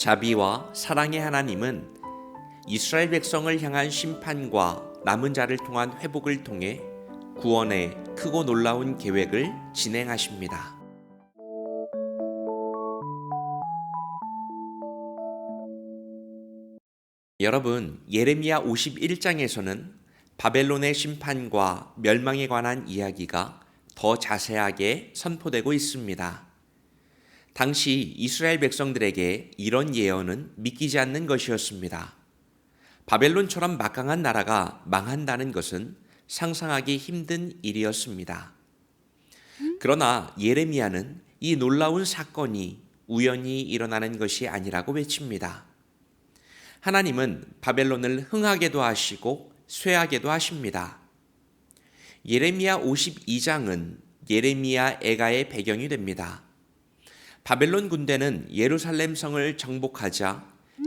자비와 사랑의 하나님은 이스라엘 백성을 향한 심판과 남은 자를 통한 회복을 통해 구원의 크고 놀라운 계획을 진행하십니다. 여러분, 예레미야 51장에서는 바벨론의 심판과 멸망에 관한 이야기가 더 자세하게 선포되고 있습니다. 당시 이스라엘 백성들에게 이런 예언은 믿기지 않는 것이었습니다. 바벨론처럼 막강한 나라가 망한다는 것은 상상하기 힘든 일이었습니다. 그러나 예레미야는 이 놀라운 사건이 우연히 일어나는 것이 아니라고 외칩니다. 하나님은 바벨론을 흥하게도 하시고 쇠하게도 하십니다. 예레미야 52장은 예레미야 애가의 배경이 됩니다. 바벨론 군대는 예루살렘 성을 정복하자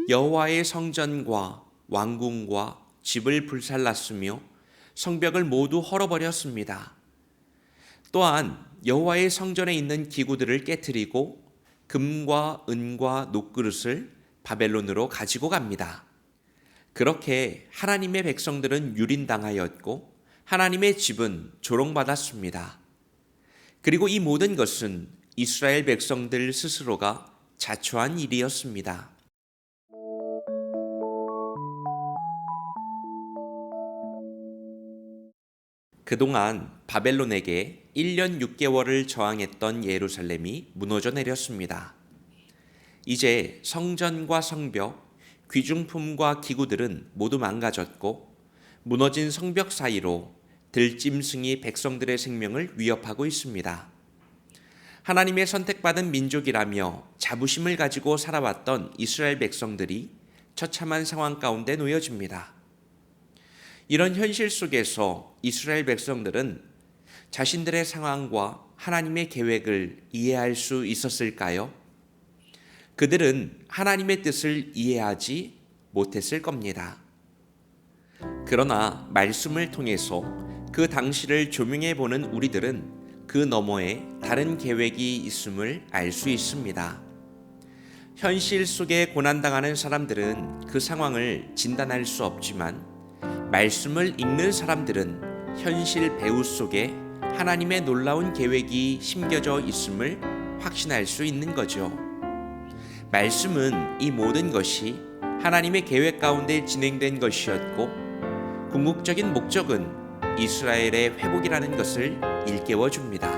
여호와의 성전과 왕궁과 집을 불살랐으며 성벽을 모두 헐어버렸습니다. 또한 여호와의 성전에 있는 기구들을 깨뜨리고 금과 은과 녹그릇을 바벨론으로 가지고 갑니다. 그렇게 하나님의 백성들은 유린당하였고 하나님의 집은 조롱받았습니다. 그리고 이 모든 것은 이스라엘 백성들 스스로가 자초한 일이었습니다. 그동안 바벨론에게 1년 6개월을 저항했던 예루살렘이 무너져 내렸습니다. 이제 성전과 성벽, 귀중품과 기구들은 모두 망가졌고 무너진 성벽 사이로 들짐승이 백성들의 생명을 위협하고 있습니다. 하나님의 선택받은 민족이라며 자부심을 가지고 살아왔던 이스라엘 백성들이 처참한 상황 가운데 놓여집니다. 이런 현실 속에서 이스라엘 백성들은 자신들의 상황과 하나님의 계획을 이해할 수 있었을까요? 그들은 하나님의 뜻을 이해하지 못했을 겁니다. 그러나 말씀을 통해서 그 당시를 조명해 보는 우리들은 그 너머에 다른 계획이 있음을 알 수 있습니다. 현실 속에 고난당하는 사람들은 그 상황을 진단할 수 없지만 말씀을 읽는 사람들은 현실 배후 속에 하나님의 놀라운 계획이 심겨져 있음을 확신할 수 있는 거죠. 말씀은 이 모든 것이 하나님의 계획 가운데 진행된 것이었고 궁극적인 목적은 이스라엘의 회복이라는 것을 일깨워 줍니다.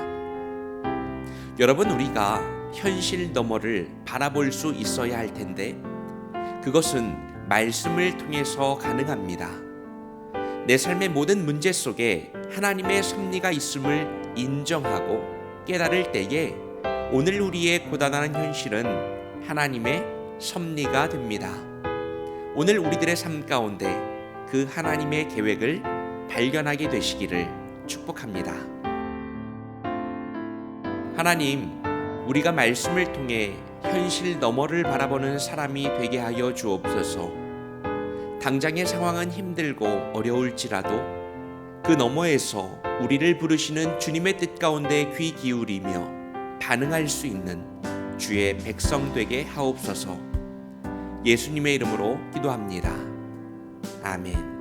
여러분 우리가 현실 너머를 바라볼 수 있어야 할 텐데 그것은 말씀을 통해서 가능합니다. 내 삶의 모든 문제 속에 하나님의 섭리가 있음을 인정하고 깨달을 때에 오늘 우리의 고단한 현실은 하나님의 섭리가 됩니다. 오늘 우리들의 삶 가운데 그 하나님의 계획을 발견하게 되시기를 축복합니다. 하나님, 우리가 말씀을 통해 현실 너머를 바라보는 사람이 되게 하여 주옵소서. 당장의 상황은 힘들고 어려울지라도 그 너머에서 우리를 부르시는 주님의 뜻 가운데 귀 기울이며 반응할 수 있는 주의 백성 되게 하옵소서. 예수님의 이름으로 기도합니다. 아멘.